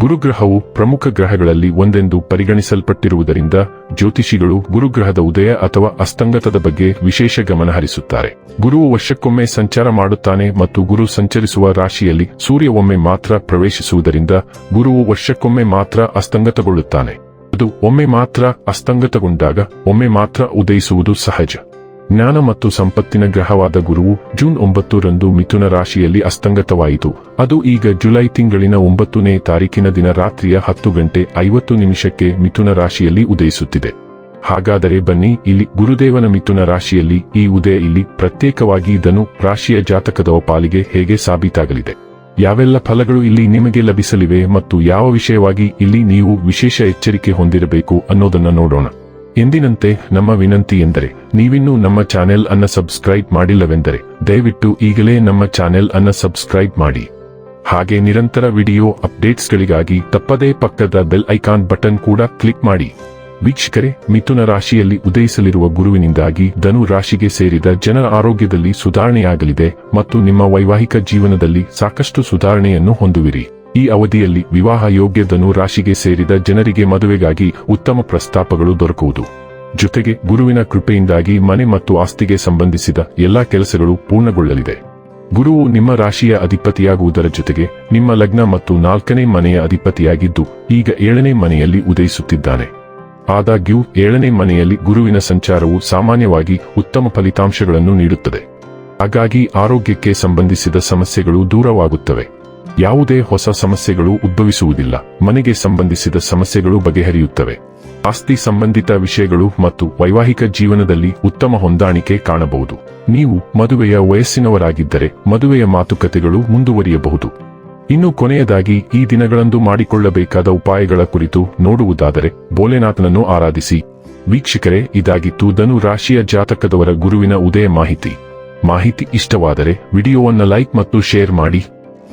ಗುರುಗ್ರಹವು ಪ್ರಮುಖ ಗ್ರಹಗಳಲ್ಲಿ ಒಂದೆಂದು ಪರಿಗಣಿಸಲ್ಪಟ್ಟಿರುವುದರಿಂದ ಜ್ಯೋತಿಷಿಗಳು ಗುರುಗ್ರಹದ ಉದಯ ಅಥವಾ ಅಸ್ತಂಗತದ ಬಗ್ಗೆ ವಿಶೇಷ ಗಮನ ಹರಿಸುತ್ತಾರೆ. ಗುರುವು ವರ್ಷಕ್ಕೊಮ್ಮೆ ಸಂಚಾರ ಮಾಡುತ್ತಾನೆ ಮತ್ತು ಗುರು ಸಂಚರಿಸುವ ರಾಶಿಯಲ್ಲಿ ಸೂರ್ಯ ಒಮ್ಮೆ ಮಾತ್ರ ಪ್ರವೇಶಿಸುವುದರಿಂದ ಗುರುವು ವರ್ಷಕ್ಕೊಮ್ಮೆ ಮಾತ್ರ ಅಸ್ತಂಗತಗೊಳ್ಳುತ್ತಾನೆ. ಅದು ಒಮ್ಮೆ ಮಾತ್ರ ಅಸ್ತಂಗತಗೊಂಡಾಗ ಒಮ್ಮೆ ಮಾತ್ರ ಉದಯಿಸುವುದು ಸಹಜ. ಜ್ಞಾನ ಮತ್ತು ಸಂಪತ್ತಿನ ಗ್ರಹವಾದ ಗುರುವು ಜೂನ್ ಒಂಬತ್ತರಂದು ಮಿಥುನ ರಾಶಿಯಲ್ಲಿ ಅಸ್ತಂಗತವಾಯಿತು. ಅದು ಈಗ ಜುಲೈ ತಿಂಗಳಿನ ಒಂಬತ್ತನೇ ತಾರೀಕಿನ ದಿನ ರಾತ್ರಿಯ ಹತ್ತು ಗಂಟೆ ಐವತ್ತು ನಿಮಿಷಕ್ಕೆ ಮಿಥುನ ರಾಶಿಯಲ್ಲಿ ಉದಯಿಸುತ್ತಿದೆ. ಹಾಗಾದರೆ ಬನ್ನಿ, ಇಲ್ಲಿ ಗುರುದೇವನ ಮಿಥುನ ರಾಶಿಯಲ್ಲಿ ಈ ಉದಯ ಇಲ್ಲಿ ಪ್ರತ್ಯೇಕವಾಗಿ ಇದನ್ನು ರಾಶಿಯ ಜಾತಕದ ಪಾಲಿಗೆ ಹೇಗೆ ಸಾಬೀತಾಗಲಿದೆ. ಯಾವೆಲ್ಲ ಫಲಗಳು ಇಲ್ಲಿ ನಿಮಗೆ ಲಭಿಸಲಿವೆ ಮತ್ತು ಯಾವ ವಿಷಯವಾಗಿ ಇಲ್ಲಿ ನೀವು ವಿಶೇಷ ಎಚ್ಚರಿಕೆ ಹೊಂದಿರಬೇಕು ಅನ್ನೋದನ್ನ ನೋಡೋಣ. ಎಂದಿನಂತೆ ನಮ್ಮ ವಿನಂತಿ ಎಂದರೆ, ನೀವಿನ್ನೂ ನಮ್ಮ ಚಾನೆಲ್ ಅನ್ನ ಸಬ್ಸ್ಕ್ರೈಬ್ ಮಾಡಿಲ್ಲವೆಂದರೆ, ದಯವಿಟ್ಟು ಈಗಲೇ ನಮ್ಮ ಚಾನೆಲ್ ಅನ್ನ ಸಬ್ಸ್ಕ್ರೈಬ್ ಮಾಡಿ. ಹಾಗೆ ನಿರಂತರ ವಿಡಿಯೋ ಅಪ್ಡೇಟ್ಸ್ಗಳಿಗಾಗಿ ತಪ್ಪದೇ ಪಕ್ಕದ ಬೆಲ್ ಐಕಾನ್ ಬಟನ್ ಕೂಡ ಕ್ಲಿಕ್ ಮಾಡಿ. ವೀಕ್ಷಕರೇ, ಮಿಥುನ ರಾಶಿಯಲ್ಲಿ ಉದಯಿಸಲಿರುವ ಗುರುವಿನಿಂದಾಗಿ ಧನು ರಾಶಿಗೆ ಸೇರಿದ ಜನರ ಆರೋಗ್ಯದಲ್ಲಿ ಸುಧಾರಣೆಯಾಗಲಿದೆ ಮತ್ತು ನಿಮ್ಮ ವೈವಾಹಿಕ ಜೀವನದಲ್ಲಿ ಸಾಕಷ್ಟು ಸುಧಾರಣೆಯನ್ನು ಹೊಂದುವಿರಿ. ಈ ಅವಧಿಯಲ್ಲಿ ವಿವಾಹ ಯೋಗ್ಯ ಧನು ರಾಶಿಗೆ ಸೇರಿದ ಜನರಿಗೆ ಮದುವೆಗಾಗಿ ಉತ್ತಮ ಪ್ರಸ್ತಾಪಗಳು ದೊರಕುವುದು. ಜೊತೆಗೆ ಗುರುವಿನ ಕೃಪೆಯಿಂದಾಗಿ ಮನೆ ಮತ್ತು ಆಸ್ತಿಗೆ ಸಂಬಂಧಿಸಿದ ಎಲ್ಲಾ ಕೆಲಸಗಳು ಪೂರ್ಣಗೊಳ್ಳಲಿದೆ. ಗುರುವು ನಿಮ್ಮ ರಾಶಿಯ ಅಧಿಪತಿಯಾಗುವುದರ ಜೊತೆಗೆ ನಿಮ್ಮ ಲಗ್ನ ಮತ್ತು ನಾಲ್ಕನೇ ಮನೆಯ ಅಧಿಪತಿಯಾಗಿದ್ದು, ಈಗ ಏಳನೇ ಮನೆಯಲ್ಲಿ ಉದಯಿಸುತ್ತಿದ್ದಾನೆ. ಆದಾಗ್ಯೂ, ಏಳನೇ ಮನೆಯಲ್ಲಿ ಗುರುವಿನ ಸಂಚಾರವು ಸಾಮಾನ್ಯವಾಗಿ ಉತ್ತಮ ಫಲಿತಾಂಶಗಳನ್ನು ನೀಡುತ್ತದೆ. ಹಾಗಾಗಿ ಆರೋಗ್ಯಕ್ಕೆ ಸಂಬಂಧಿಸಿದ ಸಮಸ್ಯೆಗಳು ದೂರವಾಗುತ್ತವೆ. ಯಾವುದೇ ಹೊಸ ಸಮಸ್ಯೆಗಳು ಉದ್ಭವಿಸುವುದಿಲ್ಲ. ಮನೆಗೆ ಸಂಬಂಧಿಸಿದ ಸಮಸ್ಯೆಗಳು ಬಗೆಹರಿಯುತ್ತವೆ. ಆಸ್ತಿ ಸಂಬಂಧಿತ ವಿಷಯಗಳು ಮತ್ತು ವೈವಾಹಿಕ ಜೀವನದಲ್ಲಿ ಉತ್ತಮ ಹೊಂದಾಣಿಕೆ ಕಾಣಬಹುದು. ನೀವು ಮದುವೆಯ ವಯಸ್ಸಿನವರಾಗಿದ್ದರೆ ಮದುವೆಯ ಮಾತುಕತೆಗಳು ಮುಂದುವರಿಯಬಹುದು. ಇನ್ನು ಕೊನೆಯದಾಗಿ, ಈ ದಿನಗಳಂದು ಮಾಡಿಕೊಳ್ಳಬೇಕಾದ ಉಪಾಯಗಳ ಕುರಿತು ನೋಡುವುದಾದರೆ, ಭೋಲೆನಾಥನನ್ನು ಆರಾಧಿಸಿ. ವೀಕ್ಷಕರೇ, ಇದಾಗಿತ್ತು ಧನು ರಾಶಿಯ ಜಾತಕದವರ ಗುರುವಿನ ಉದಯ ಮಾಹಿತಿ. ಮಾಹಿತಿ ಇಷ್ಟವಾದರೆ, ವಿಡಿಯೋವನ್ನು ಲೈಕ್ ಮತ್ತು ಶೇರ್ ಮಾಡಿ.